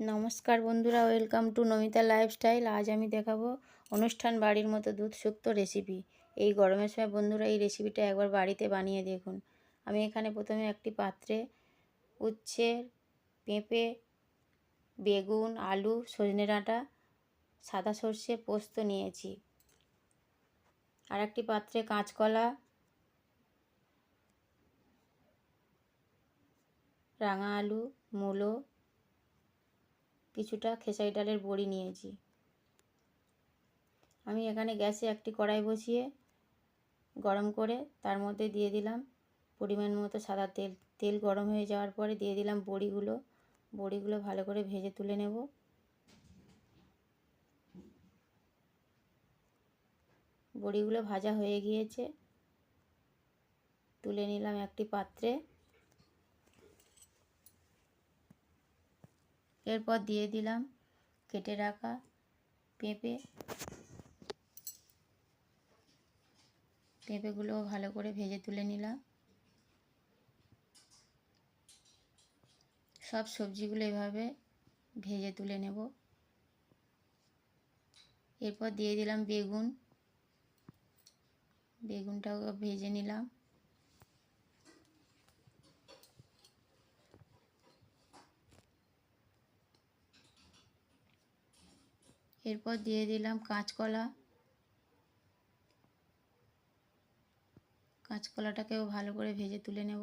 নমস্কার বন্ধুরা, welcome to Namita lifestyle. আজ আমি দেখাবো অনুষ্ঠান বাড়ির মতো দুধ শুক্ত রেসিপি। এই গরমের সময় বন্ধুরা, এই রেসিপিটা একবার বাড়িতে বানিয়ে দেখুন। আমি এখানে প্রথমে একটি পাত্রে উচ্ছে, পেঁপে, বেগুন, আলু সজনে ডাঁটা সাদা সর্ষে, পোস্ত নিয়েছি। আর একটি পাত্রে কাঁচকলা, রাঙা আলু, মূলো কিছুটা খেসারি ডালের বড়ি নিয়েছি। আমি এখানে গ্যাসে একটি কড়াই বসিয়ে গরম করে তার মধ্যে দিয়ে দিলাম পরিমাণ মতো সাদা তেল। তেল গরম হয়ে যাওয়ার পরে দিয়ে দিলাম বড়িগুলো। বড়িগুলো ভালো করে ভেজে তুলে নেব। বড়িগুলো ভাজা হয়ে গিয়েছে। তুলে নিলাম একটি পাত্রে। এরপর দিয়ে দিলাম কেটে রাখা পেঁপে। পেঁপেগুলো ভালো করে ভেজে তুলে নিলাম। সব সবজিগুলো এভাবে ভেজে তুলে নেব। এরপর দিয়ে দিলাম বেগুন। বেগুনটাও ভেজে নিলাম। এরপর দিয়ে দিলাম কাঁচকলা। কাঁচকলাটাকেও ভালো করে ভেজে তুলে নেব।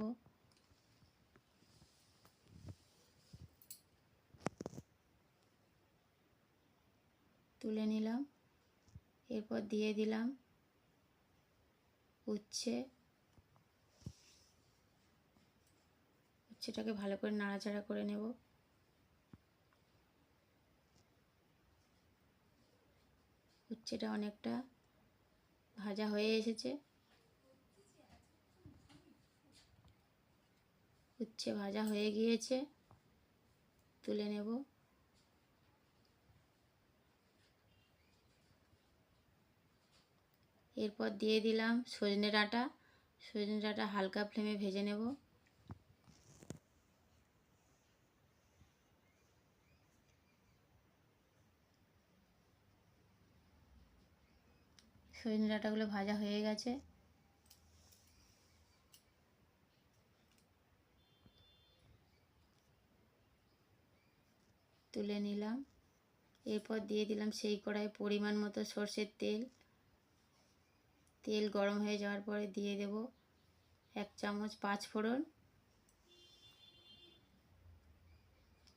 তুলে নিলাম। এরপর দিয়ে দিলাম উচ্ছে। উচ্ছেটাকে ভালো করে নাড়াচাড়া করে নেব। উচ্ছেটা অনেকটা ভাজা হয়ে এসেছে। উচ্ছে ভাজা হয়ে গিয়েছে। তুলে নেব। এরপর দিয়ে দিলাম সজনে ডাঁটা। সজনে ডাঁটা হালকা ফ্লেমে ভেজে নেব। সজনে ডাঁটাগুলো ভাজা হয়ে গেছে। তুলে নিলাম। এরপর দিয়ে দিলাম সেই কড়াই পরিমাণ মতো সর্ষের তেল। তেল গরম হয়ে যাওয়ার পরে দিয়ে দেব এক চামচ পাঁচ ফোড়ন।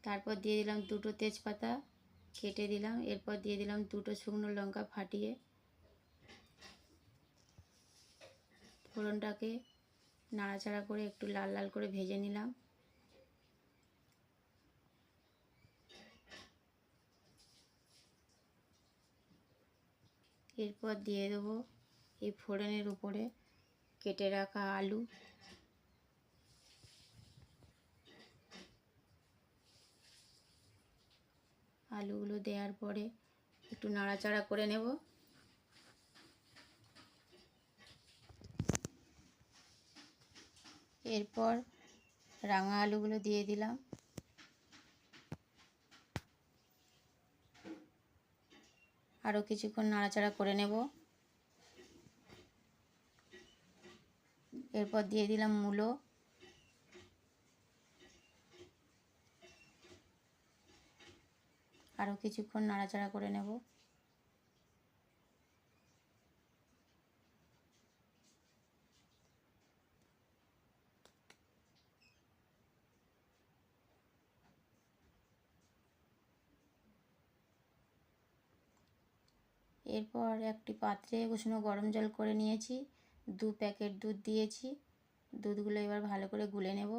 তারপর দিয়ে দিলাম দুটো তেজপাতা, কেটে দিলাম। এরপর দিয়ে দিলাম দুটো শুকনো লঙ্কা ফাটিয়ে ফোড়নটাকে নাড়াচাড়া করে একটু লাল লাল করে ভেজে নিলাম। এরপর দিয়ে দেবো এই ফোড়নের উপরে কেটে রাখা আলু। আলুগুলো দেওয়ার পরে একটু নাড়াচাড়া করে নেব। এরপর রাঙা আলুগুলো দিয়ে দিলাম। আরও কিছুক্ষণ নাড়াচাড়া করে নেব। এরপর দিয়ে দিলাম মূলো। আরও কিছুক্ষণ নাড়াচাড়া করে নেব। এরপর একটি পাত্রে উষ্ণ গরম জল করে নিয়েছি। দু প্যাকেট দুধ দিয়েছি। দুধগুলো এবার ভালো করে গুলে নেব।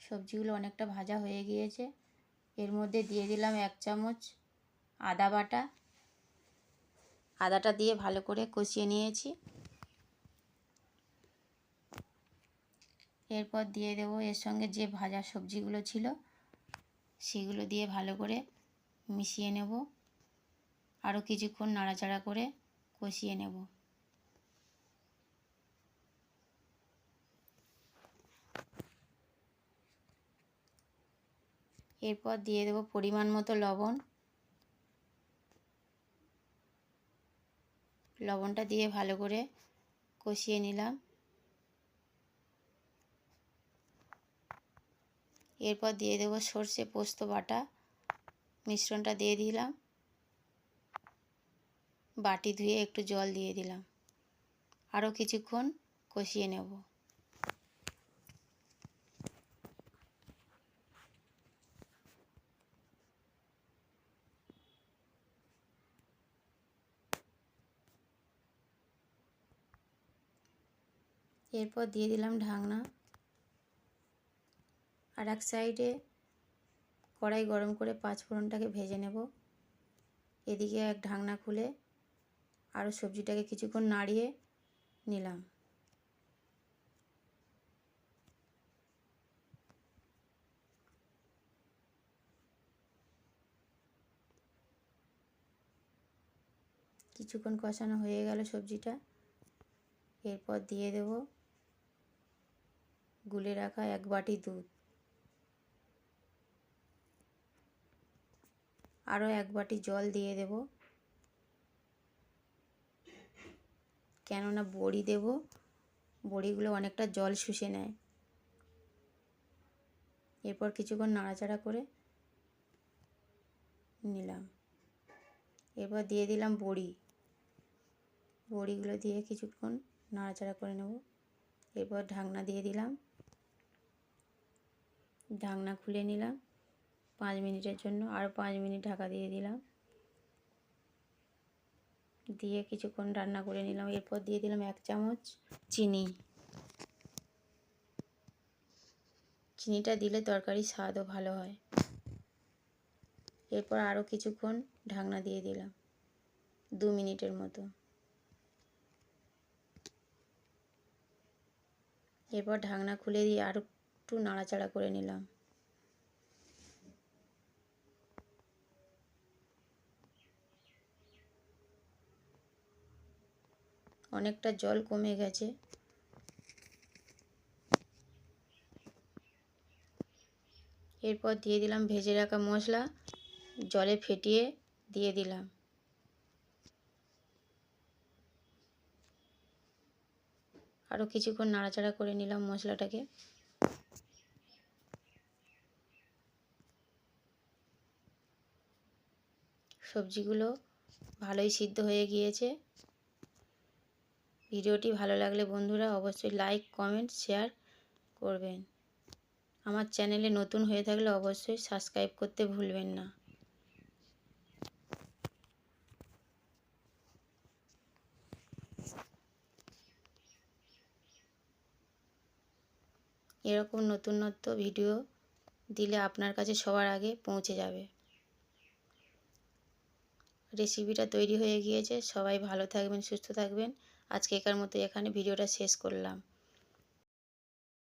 সবজিগুলো অনেকটা ভাজা হয়ে গিয়েছে। এর মধ্যে দিয়ে দিলাম এক চামচ আদা বাটা। আদাটা দিয়ে ভালো করে কষিয়ে নিয়েছি। এরপর দিয়ে দেবো এর সঙ্গে যে ভাজা সবজিগুলো ছিল, সেগুলো দিয়ে ভালো করে মিশিয়ে নেব। আরও কিছুক্ষণ নাড়াচাড়া করে কষিয়ে নেব। এরপর দিয়ে দেব পরিমাণ মতো লবণ। লবণটা দিয়ে ভালো করে কষিয়ে নিলাম। এরপর দিয়ে দেবো সর্ষে পোস্ত বাটা। মিশ্রণটা দিয়ে দিলাম। বাটি ধুয়ে একটু জল দিয়ে দিলাম। আরও কিছুক্ষণ কষিয়ে নেব। এরপর দিয়ে দিলাম ঢাকনা। আর এক সাইডে কড়াই গরম করে পাঁচ ফোড়নটাকে ভেজে নেব। এদিকে এক ঢাকনা খুলে আরও সবজিটাকে কিছুক্ষণ নাড়িয়ে নিলাম। কিছুক্ষণ কষানো হয়ে গেল সবজিটা। এরপর দিয়ে দেব গুলে রাখা এক বাটি দুধ। আরও এক বাটি জল দিয়ে দেব। কেননা বড়ি দেব, বড়িগুলো অনেকটা জল শুষে নেয়। এরপর কিছুক্ষণ নাড়াচাড়া করে নিলাম। এরপর দিয়ে দিলাম বড়ি। বড়িগুলো দিয়ে কিছুক্ষণ নাড়াচাড়া করে নেব। এরপর ঢাকনা দিয়ে দিলাম। ঢাকনা খুলে নিলাম। পাঁচ মিনিটের জন্য আরও পাঁচ মিনিট ঢাকা দিয়ে দিলাম। দিয়ে কিছুক্ষণ রান্না করে নিলাম। এরপর দিয়ে দিলাম এক চামচ চিনি। চিনিটা দিলে তরকারির স্বাদও ভালো হয়। এরপর আরও কিছুক্ষণ ঢাকনা দিয়ে দিলাম, দু মিনিটের মতো। এরপর ঢাকনা খুলে দিয়ে আর একটু নাড়াচাড়া করে নিলাম। অনেকটা জল কমে গেছে। এরপর দিয়ে দিলাম ভেজে রাখা মশলা, জলে ফেটিয়ে দিয়ে দিলাম। আরও কিছুক্ষণ নাড়াচাড়া করে নিলাম মশলাটাকে। সবজিগুলো ভালোই সিদ্ধ হয়ে গিয়েছে। ভিডিওটি ভালো লাগলে বন্ধুরা অবশ্যই লাইক কমেন্ট শেয়ার করবেন। আমার চ্যানেলে নতুন হয়ে থাকলে অবশ্যই সাবস্ক্রাইব করতে ভুলবেন না। এরকম নতুনত্ব ভিডিও দিলে আপনার কাছে সবার আগে পৌঁছে যাবে। রেসিপিটা তৈরি হয়ে গিয়েছে। সবাই ভালো থাকবেন, সুস্থ থাকবেন। আজকে মতো এখানে ভিডিওটা শেষ করলাম।